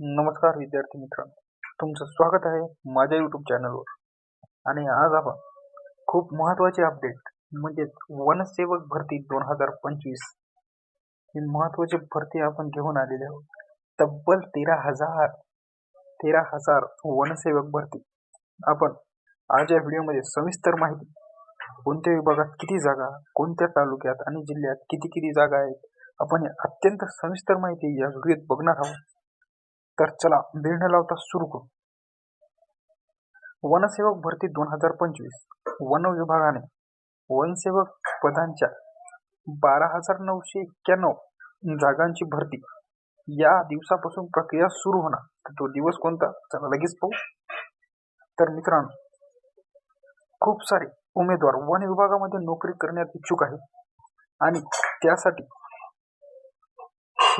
नमस्कार विद्यार्थी मित्रांनो. तुमचं स्वागत आहे माझ्या यूट्यूब चॅनलवर आणि आज आपण खूप महत्त्वाचे अपडेट म्हणजेच वनसेवक भरती दोन हजार पंचवीस ही महत्त्वाची भरती आपण घेऊन आलेले आहोत. तब्बल तेरा हजार तेरा हजार वनसेवक भरती. आपण आज या व्हिडिओमध्ये सविस्तर माहिती कोणत्या विभागात किती जागा कोणत्या तालुक्यात आणि जिल्ह्यात किती किती जागा आहेत आपण अत्यंत सविस्तर माहिती या व्हिडिओत बघणार आहोत. तर चला वेळ न लावता सुरू करू. वनसेवक भरती दोन हजार पंचवीस. वन विभागाने वनसेवक पदांच्या बारा हजार नऊशे एक्क्याण्णव जागांची भरती. या दिवसापासून प्रक्रिया सुरू होणार. तर तो दिवस कोणता? चला लगेच पाहू. तर मित्रांनो खूप सारे उमेदवार वन विभागामध्ये नोकरी करण्यात इच्छुक आहेत. आणि त्यासाठी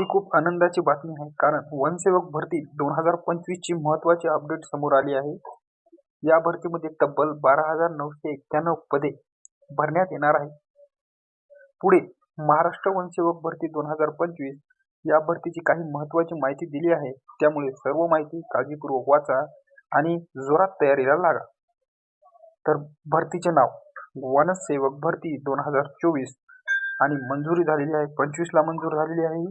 ही खूप आनंदाची बातमी आहे. कारण वनसेवक भरती दोन हजार पंचवीस ची महत्वाची अपडेट समोर आली आहे. या भरतीमध्ये तब्बल बारा हजार नऊशे एक्क्याण्णव पदे भरण्यात येणार आहे पुढे महाराष्ट्र वनसेवक भरती दोन हजार पंचवीस या भरतीची काही महत्वाची माहिती दिली आहे. त्यामुळे सर्व माहिती काळजीपूर्वक वाचा आणि जोरात तयारीला लागा. तर भरतीचे नाव वनसेवक भरती दोन हजार चोवीस आणि मंजुरी झालेली आहे. पंचवीसला मंजूर झालेली आहे.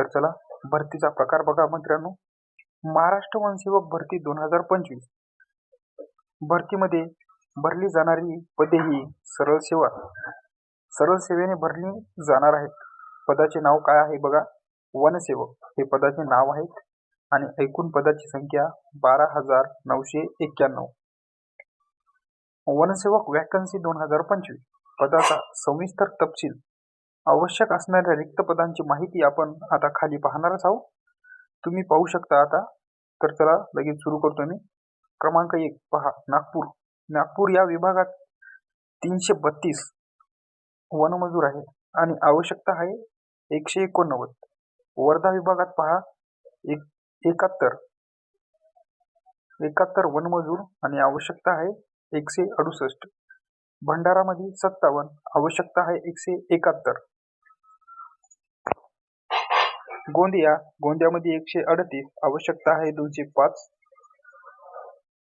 तर चला भरतीचा प्रकार बघा मित्रांनो महाराष्ट्र वनसेवक भरती दोन हजार पंचवीस. भरतीमध्ये भरली जाणारी पदे ही सरळ सेवा. सरळ सेवेने भरली जाणार आहेत. पदाचे नाव काय आहे बघा. वनसेवक हे पदाचे नाव आहेत आणि एकूण पदाची संख्या बारा हजार नऊशे एक्क्याण्णव. वनसेवक वॅकन्सी दोन हजार पंचवीस. पदाचा सविस्तर तपशील आवश्यक असणाऱ्या रिक्त पदांची माहिती आपण आता खाली पाहणारच आहोत. तुम्ही पाहू शकता आता तर चला लगेच सुरू करतो मी. क्रमांक एक पहा नागपूर. नागपूर या विभागात तीनशे बत्तीस वनमजूर आहेत आणि आवश्यकता आहे एकशे एकोणनव्वद. वर्धा विभागात पहा एक एकाहत्तर. एकाहत्तर वनमजूर आणि आवश्यकता आहे एकशे अडुसष्ट. भंडारामध्ये सत्तावन्न. आवश्यकता आहे एकशे एकाहत्तर. गोंदिया गोंदियामध्ये एकशे अडतीस आवश्यकता आहे. दोनशे पाच.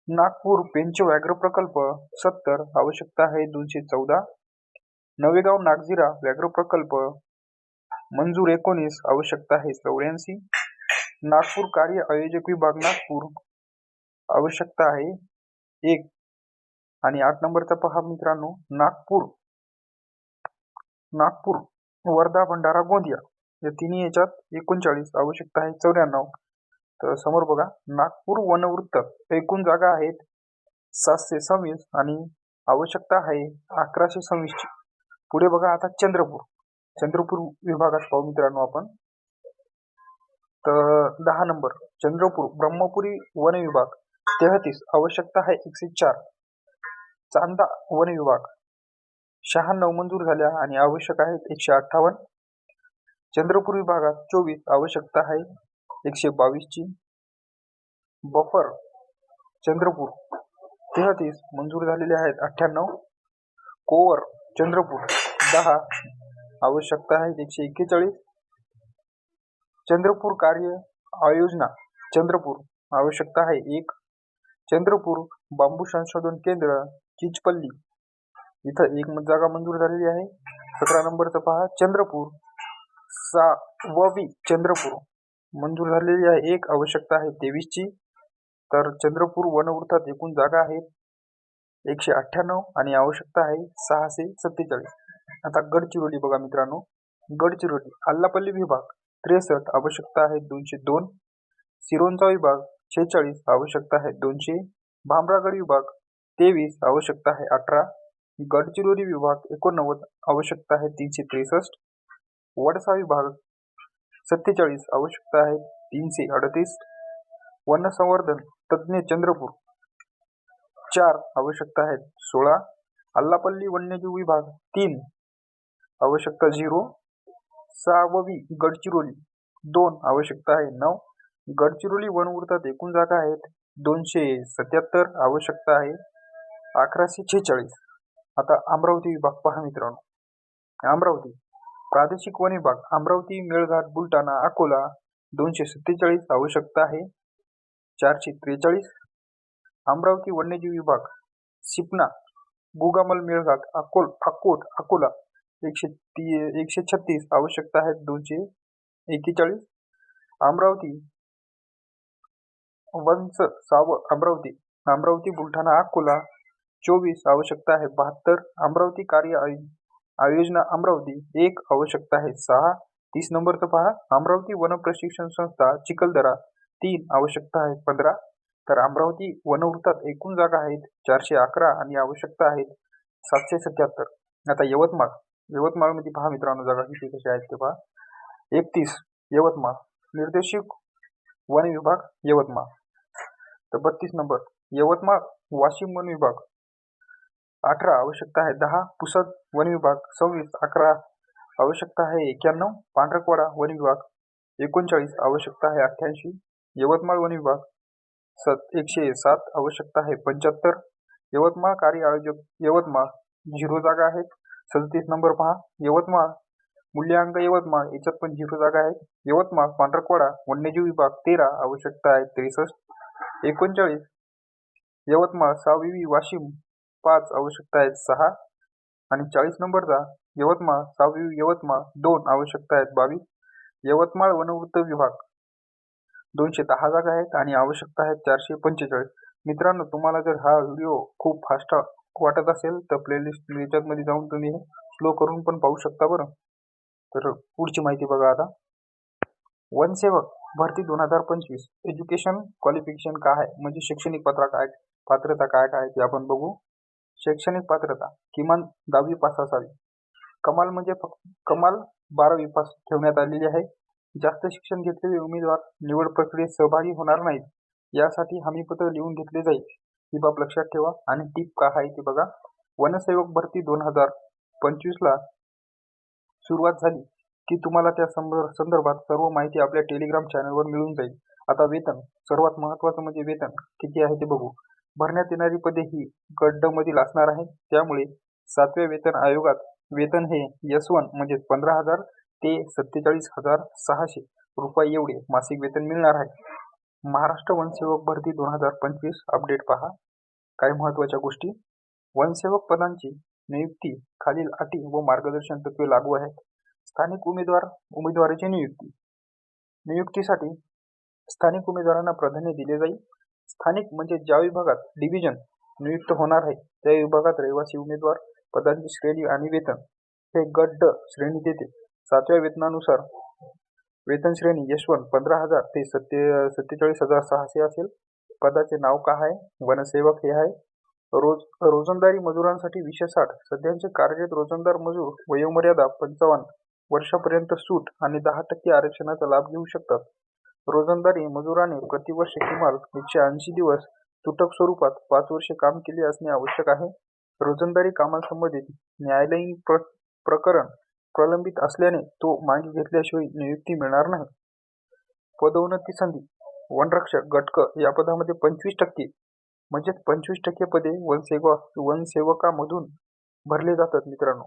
नागपूर पेंच व्याघ्र प्रकल्प सत्तर आवश्यकता आहे. दोनशे चौदा. नवेगाव नागझिरा व्याघ्र प्रकल्प मंजूर एकोणीस आवश्यकता आहे. चौऱ्याऐंशी. नागपूर कार्य आयोजक विभाग नागपूर आवश्यकता आहे. एक. आणि आठ नंबरचा पहा मित्रांनो. नागपूर. नागपूर वर्धा भंडारा गोंदिया. या तिन्ही याच्यात एकोणचाळीस आवश्यकता आहे चौऱ्याण्णव. तर समोर बघा नागपूर वनवृत्त एकूण जागा आहेत सातशे सव्वीस आणि आवश्यकता आहे अकराशे सव्वीसची पुढे बघा आता चंद्रपूर. चंद्रपूर विभागात पाहू मित्रांनो आपण. तर दहा नंबर चंद्रपूर ब्रह्मपुरी वन विभाग तेहतीस आवश्यकता आहे एकशे चार. चांदा वन विभाग शहाण्णव मंजूर झाल्या आणि आवश्यक आहेत एकशे अठ्ठावन्न. चंद्रपूर विभागात चोवीस आवश्यकता आहे. एकशे बावीसची बफर चंद्रपूर तेहतीस मंजूर झालेले आहेत. अठ्ठ्याण्णव. कोवर चंद्रपूर दहा आवश्यकता आहेत. एकशे एक्केचाळीस. चंद्रपूर कार्य आयोजना चंद्रपूर आवश्यकता आहे. एक. चंद्रपूर बांबू संशोधन केंद्र चिचपल्ली. इथं एक जागा मंजूर झालेली आहे. सतरा नंबरचं पहा. चंद्रपूर साववी चंद्रपूर. मंजूर झालेली आहे. एक आवश्यकता आहे. तेवीसची. तर चंद्रपूर वनवृत्तात एकूण जागा आहेत एकशे अठ्ठ्याण्णव आणि आवश्यकता आहे सहाशे सत्तेचाळीस. आता गडचिरोली बघा मित्रांनो. गडचिरोली आल्लापल्ली विभाग त्रेसष्ट आवश्यकता आहे दोनशे दोन. सिरोंचा विभाग छेचाळीस आवश्यकता आहे दोनशे. भामरागड विभाग तेवीस आवश्यकता आहे अठरा. गडचिरोली विभाग एकोणनव्वद आवश्यकता आहे तीनशे त्रेसष्ट. वडसा विभाग सत्तेचाळीस. आवश्यकता आहे. तीनशे अडतीस. वन संवर्धन तज्ज्ञ चंद्रपूर. चार. आवश्यकता आहेत. सोळा. अल्लापल्ली वन्यजीव विभाग तीन. आवश्यकता झिरो. सहावी. गडचिरोली. दोन. आवश्यकता आहे. नऊ. गडचिरोली वनवृत्तात एकूण जागा आहेत. दोनशे सत्याहत्तर. आवश्यकता आहे. अकराशे छेचाळीस. आता अमरावती विभाग. पहा मित्रांनो. अमरावती. प्रादेशिक वन विभाग अमरावती मेळघाट बुलढाणा अकोला दोनशे सत्तेचाळीस आवश्यकता आहे. चारशे त्रेचाळीस. अमरावती वन्यजीव विभाग सिपना बुगामल मेळघाट अकोल अकोट अकोला एकशे ती एकशे छत्तीस आवश्यकता आहेत. दोनशे एक्केचाळीस. अमरावती वंच साव अमरावती अमरावती बुलढाणा अकोला चोवीस आवश्यकता आहे. बहात्तर. अमरावती कार्य आयोजना अमरावती एक आवश्यकता आहे. सहा तीस नंबर तर पहा अमरावती वन प्रशिक्षण संस्था चिखलदरा तीन आवश्यकता आहे पंधरा तर अमरावती वनवृत्तात एकूण जागा आहेत चारशे अकरा आणि आवश्यकता आहेत सातशे सत्याहत्तर. आता यवतमाळ यवतमाळमध्ये पहा मित्रांनो जागा किती कशी आहेत ते पहा. एकतीस यवतमाळ निर्देशिक वन विभाग यवतमाळ. तर बत्तीस नंबर यवतमाळ वाशिम वन विभाग अठरा आवश्यकता आहे. दहा पुसद वन विभाग. सव्वीस अकरा आवश्यकता आहे. एक्क्याण्णव पांढरकवाडा वन विभाग. एकोणचाळीस आवश्यकता आहे. अठ्ठ्याऐंशी यवतमाळ वन विभाग. सत एकशे सात आवश्यकता आहे. पंच्याहत्तर यवतमाळ कार्य आयोजक यवतमाळ. झिरो जागा आहेत. सदतीस नंबर पहा. यवतमाळ मूल्यांक यवतमाळ. याच्यात पण झिरो जागा आहेत. यवतमाळ पांढरकवाडा वन्यजीव विभाग. तेरा आवश्यकता आहे. त्रेसष्ट एकोणचाळीस यवतमाळ साविवी वाशिम. पाच आवश्यकता आहेत सहा. आणि चाळीस नंबरचा यवतमाळ सहावी यवतमाळ दोन आवश्यकता आहेत बावीस. यवतमाळ वनवृत्त विभाग दोनशे दहा जागा आहेत आणि आवश्यकता आहेत चारशे पंचेचाळीस. मित्रांनो तुम्हाला जर हा व्हिडिओ खूप फास्ट वाटत असेल तर प्लेलिस्ट याच्यातमध्ये जाऊन तुम्ही स्लो करून पण पाहू शकता बरं. तर पुढची माहिती बघा आता. वनसेवक भरती दोन हजार पंचवीस. एज्युकेशन क्वालिफिकेशन काय आहे? म्हणजे शैक्षणिक पत्रा काय पात्रता काय काय ते आपण बघू. शैक्षणिक पात्रता किमान दहावी पास असावी. कमाल म्हणजे फक्त कमाल बारावी पास ठेवण्यात आलेली आहे. जास्त शिक्षण घेतलेले उमेदवार निवड प्रक्रियेत सहभागी होणार नाहीत. यासाठी हमीपत्र लिहून घेतले जाईल. ही बाब लक्षात ठेवा. आणि टीप का आहे ते बघा. वनसेवक भरती दोन हजार पंचवीसला सुरुवात झाली की तुम्हाला त्या संदर्भात सर्व माहिती आपल्या टेलिग्राम चॅनलवर मिळून जाईल. आता वेतन. सर्वात महत्वाचं म्हणजे वेतन. किती आहे ते बघू. भरण्यात येणारी पदे ही गट मधील असणार आहे. त्यामुळे सातव्या वेतन आयोगात वेतन हे यस वन म्हणजे पंधरा हजार ते सत्तेचाळीस हजार सहाशे रुपये एवढे मासिक वेतन मिळणार आहे. महाराष्ट्र वनसेवक भरती दोन हजार पंचवीस अपडेट पहा. काही महत्त्वाच्या गोष्टी. वनसेवक पदांची नियुक्ती खालील अटी व मार्गदर्शन तत्वे लागू आहेत. स्थानिक उमेदवार उमेदवाराची नियुक्ती. नियुक्तीसाठी स्थानिक उमेदवारांना प्राधान्य दिले जाईल. स्थानिक म्हणजे ज्या विभागात डिव्हिजन नियुक्त होणार आहे. त्या विभागात रहिवासी उमेदवार पदांची श्रेणी आणि वेतन हे गट श्रेणी देते. सातव्या वेतनानुसार वेतन श्रेणी यशवंत पंधरा हजार ते सत्ते सत्तेचाळीस हजार सहाशे असेल. पदाचे नाव काय आहे? वनसेवक हे आहे. रोज रोजंदारी मजुरांसाठी विशेष आठ सध्याचे कार्यरत रोजंदार मजूर वयोमर्यादा पंचावन्न वर्षापर्यंत सूट आणि दहा टक्के आरक्षणाचा लाभ घेऊ शकतात. रोजंदारी मजुराने प्रतिवर्ष किमान एकशे ऐंशी दिवस तुटक स्वरूपात पाच वर्षे काम केले असणे आवश्यक आहे. रोजंदारी कामांसंबंधित न्यायालयीन प्र प्रकरण प्रलंबित असल्याने तो मागे घेतल्याशिवाय नियुक्ती मिळणार नाही. पदोन्नती संधी वनरक्षक गटक या पदामध्ये पंचवीस टक्के म्हणजेच पंचवीस टक्के पदे वनसेवा वनसेवकामधून भरले जातात मित्रांनो.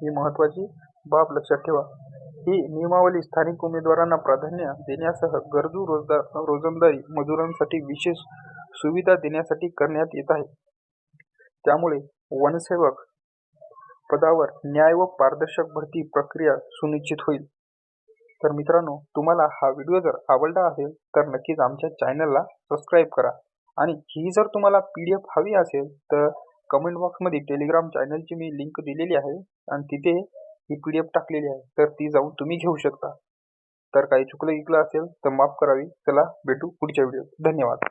ही महत्वाची बाब लक्षात ठेवा. ही नियमावली स्थानिक उमेदवारांना प्राधान्य देण्यासह गरजू रोजगार रोजंदारी मजुरांसाठी विशेष सुविधा देण्यासाठी करण्यात येत आहे. त्यामुळे वनसेवक पदावर न्याय व पारदर्शक भरती प्रक्रिया सुनिश्चित होईल. तर मित्रांनो तुम्हाला हा व्हिडिओ जर आवडला असेल तर नक्कीच आमच्या चॅनलला सबस्क्राईब करा. आणि ही जर तुम्हाला पी डी एफ हवी असेल तर कमेंट बॉक्समध्ये टेलिग्राम चॅनलची मी लिंक दिलेली आहे आणि तिथे ही पी डी एफ टाकलेली आहे. तर ती जाऊन तुम्ही घेऊ शकता. तर काही चुकलं इकलं असेल तर माफ करावी. चला भेटू पुढच्या व्हिडिओ धन्यवाद.